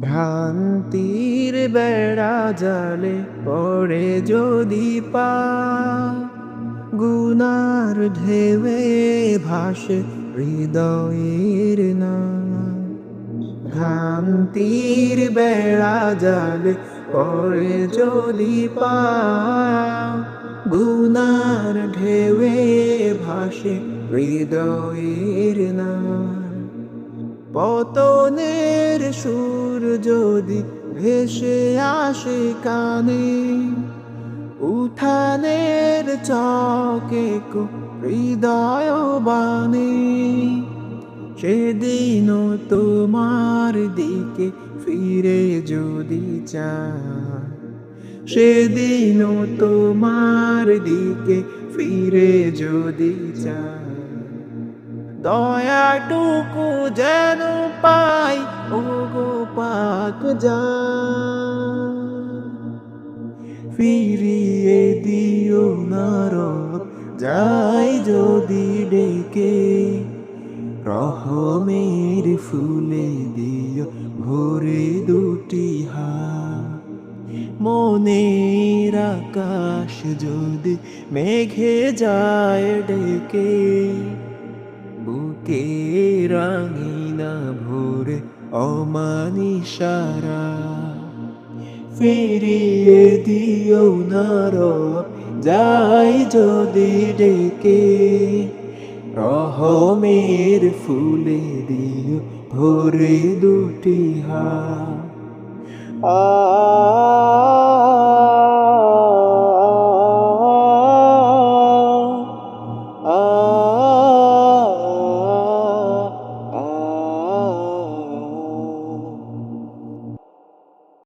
ভ্রান্তির বেড়া জালে পড়ে যদি পা, গুনার ঢেউয়ে ভাসে হৃদয়ের না ভ্রান্তির বেড়া জালে পড়ে যদি পা, গুনার ঢেউয়ে ভাসে হৃদয়ের না পতনের সুর যদি ভেসে আসে কানে, উঠানের চকে হৃদয় বানে সেদিনও তোমার দিকে ফিরে যদি চায়, সেদিনও তোমার দিকে ফিরে যদি চায়। দয়াটুকু যেন পাই ও গো পাক যা ফিরিয়ে দিও না রব যাই যদি ডেকে, রহমের ফুলে দিও ভরে দুটি হাত। মনের আকাশ যদি মেঘে যায় ডেকে বুকে রাঙিনা ভোরে অমানিসারা। ফিরিয়ে দিও না রব, যাই যদি ডেকে। রহমের ফুলে দিও ভোরে দুটি হাত। আ